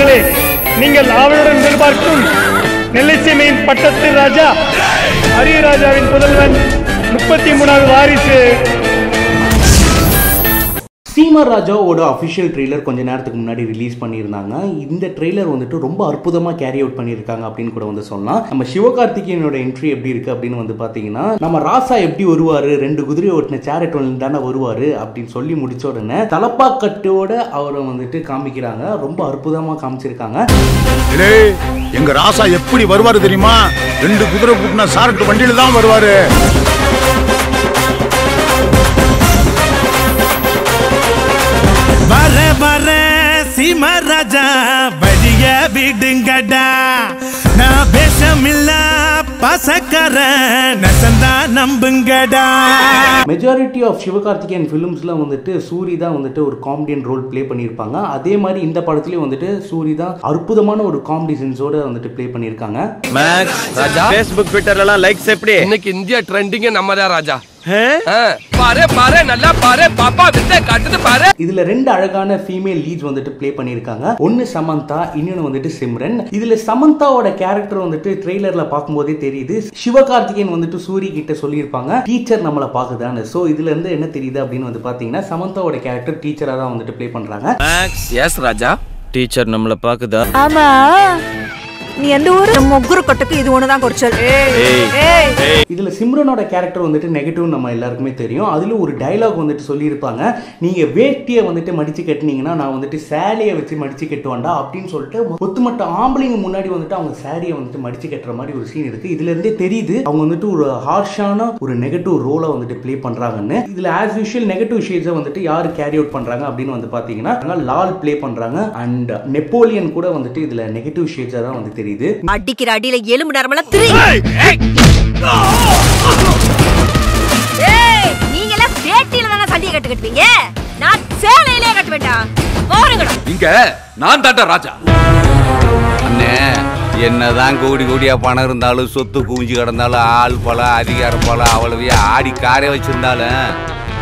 நண்பர்களே நீங்கள் ஆவலுடன் எதிர்பார்க்கும் நெல்லை சீமையின் பட்டத்து ராஜா ஹரியராஜாவின் புதல்வன் முப்பத்தி மூணாவது வாரிசு குமார் ராஜாவோட அஃபிஷியல் ட்ரெய்லர் கொஞ்ச நேரத்துக்கு முன்னாடி ரிலீஸ் பண்ணியிருந்தாங்க. இந்த ட்ரெய்லர் வந்துட்டு ரொம்ப அற்புதமாக கேரி அவுட் பண்ணியிருக்காங்க அப்படின்னு கூட வந்து சொல்லலாம். நம்ம சிவகார்த்திகேயனோட என்ட்ரி எப்படி இருக்கு அப்படின்னு வந்து பார்த்தீங்கன்னா நம்ம ராசா எப்படி வருவார் ரெண்டு குதிரை ஓட்டின சேரட் தானே வருவார் அப்படின்னு சொல்லி முடிச்ச உடனே தலப்பாக்கட்டோட அவரை வந்துட்டு காமிக்கிறாங்க. ரொம்ப அற்புதமாக காமிச்சிருக்காங்க. எங்க ராசா எப்படி வருவாரு தெரியுமா? ரெண்டு குதிரை கூட்டின சாரட்டு வண்டியில தான் வருவாரு. விடுங்கடா. நான் வேஷமில்ல பசக்கர நசந்தா நம்புங்கடா. மெஜாரிட்டி ஆஃப் சிவகார்த்திகேயன் ஃபிலிம்ஸ்லாம் வந்துட்டு சூரி தான் வந்துட்டு ஒரு காமெடியன் ரோல் ப்ளே பண்ணியிருப்பாங்க. அதே மாதிரி இந்த படத்துலயும் வந்துட்டு சூரி தான் அற்புதமான ஒரு காமெடி சென்ஸோட வந்துட்டு ப்ளே பண்ணியிருக்காங்க. மேக்ஸ் ராஜா? ஃபேஸ்புக் ட்விட்டர்ல எல்லாம் லைக்ஸ் எப்படி? இன்னைக்கு இந்தியா ட்ரெண்டிங்க நம்ம தான் ராஜா. பாரு பாரு நல்லா பாரு. பாப்பா வித்த காட்டுது பாரு. இதுல ரெண்டு அழகான ஃபீமேல் லீட்ஸ் வந்துட்டு ப்ளே பண்ணிருக்காங்க ஒன்னு சமந்தா இன்னொன்னு வந்துட்டு சிம்ரன். இதுல சமந்தாவோட கேரக்டர் வந்துட்டு ட்ரெய்லர்ல பார்க்கும்போதே தெரியுது. சிவகார்த்திகேயன் வந்துட்டு சூரி கிட்ட சொல்லியிருப்பாங்க. டீச்சர் நம்மளை பாக்குதான்னு சோ இதுல இருந்து என்ன தெரியுது அப்படின்னு வந்து பாத்தீங்கன்னா சமந்தாவோட கேரக்டர் டீச்சரா தான் வந்துட்டு ப்ளே பண்றாங்க. எஸ் ராஜா. டீச்சர் நம்மளை பாக்குதா ஆமா. நீ எந்த ஊரு? முகுரு கொட்டக்கு இது ஒண்ணுதான் குறைச்சல். ஏய். இதுல சிம்ரனோட கேரக்டர் வந்துட்டு நெகட்டிவ் நம்ம எல்லாருக்குமே தெரியும். அதுல ஒரு டயலாக் வந்துட்டு சொல்லியிருப்பாங்க. நீங்க வேட்டியை வந்துட்டு மடிச்சு கட்டினீங்கன்னா நான் வந்துட்டு சேலையை வச்சு மடிச்சு கட்டுவேன்டா அப்படின்னு சொல்லிட்டு ஒத்துமொத்த ஆம்பளைங்க முன்னாடி வந்துட்டு அவங்க சேரியை வந்துட்டு மடிச்சு கட்டுற மாதிரி ஒரு சீன் இருக்கு. இதுல இருந்தே தெரியுது அவங்க வந்துட்டு ஒரு ஹார்ஷான ஒரு நெகட்டிவ் ரோலை வந்துட்டு ப்ளே பண்றாங்கன்னு. இதுல ஆஸ் யூஷுவல் நெகட்டிவ் ஷேட்ஸை வந்துட்டு யார் கேரி அவுட் பண்றாங்க அப்படின்னு வந்து பாத்தீங்கன்னா லால் ப்ளே பண்றாங்க. அண்ட் நெப்போலியன் கூட வந்துட்டு இதுல நெகட்டிவ் ஷேட்ஸா தான் வந்து தெரியுது. அடிக்கிற அடியில எலும்பு நரம்பெல்லாம் திரி ஏய் நீங்க எல்லாம் வேட்டியில தானே சண்டையை கட்டுக்கிட்டீங்க நான் சேலையிலே கட்ட வேண்டாம் போறீங்கடா இங்க நான் தாண்டா ராஜா. அண்ணே என்னதான் கோடி கோடியா பணம் இருந்தாலும் சொத்து குவிஞ்சு கிடந்தாலும் ஆள் பலம் அதிகாரம் பலம் அவ்வளவையே ஆடி காரே வச்சிருந்தாலும்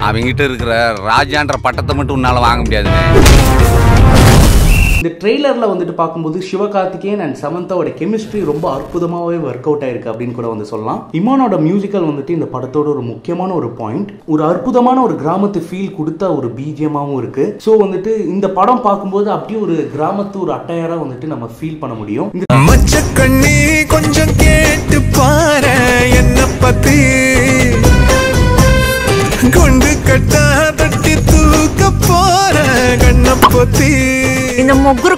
அவங்கிட்ட இருக்கிற ராஜான்ற பட்டத்தை மட்டும் உன்னால வாங்க முடியாதுண்ணே. இந்த ட்ரெய்லரில் வந்துட்டு பார்க்கும்போது சிவகார்த்திகேயன் அண்ட் சமந்தாவோட கெமிஸ்ட்ரி ரொம்ப அற்புதமாகவே ஒர்க் அவுட் ஆயிருக்கு அப்படின்னு கூட வந்து சொல்லலாம். இமானோட மியூசிக்கல் வந்துட்டு இந்த படத்தோட ஒரு முக்கியமான ஒரு பாயிண்ட் ஒரு அற்புதமான ஒரு கிராமத்து ஃபீல் கொடுத்த ஒரு பீஜியமாகவும் இருக்கு. ஸோ வந்துட்டு இந்த படம் பார்க்கும்போது அப்படியே ஒரு கிராமத்து ஒரு அட்டையராக வந்துட்டு நம்ம ஃபீல் பண்ண முடியும். இந்த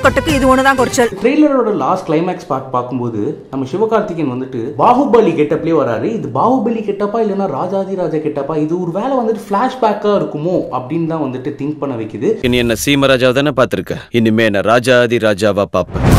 கொட்டுக்கு இது ஒண்ணுதான் குறைச்சல். ட்ரெய்லரோட லாஸ்ட் கிளைமேக்ஸ் பார்ட் பார்க்கும்போது நம்ம சிவகார்த்திகேயன் வந்துட்டு பாகுபலி கெட்டப்லேயே வராரு. இது பாகுபலி கெட்டப்பா இல்லைன்னா ராஜாதி ராஜா கெட்டப்பா? இது ஒரு வேலை வந்துட்டு ஃபிளாஷ்பேக்காக இருக்குமோ அப்படின்னு தான் வந்துட்டு திங்க் பண்ண வைக்குது. நீ என்ன சீமராஜாவை தானே பாத்திருக்க இனிமே என்ன ராஜாதி ராஜாவா பாப்ப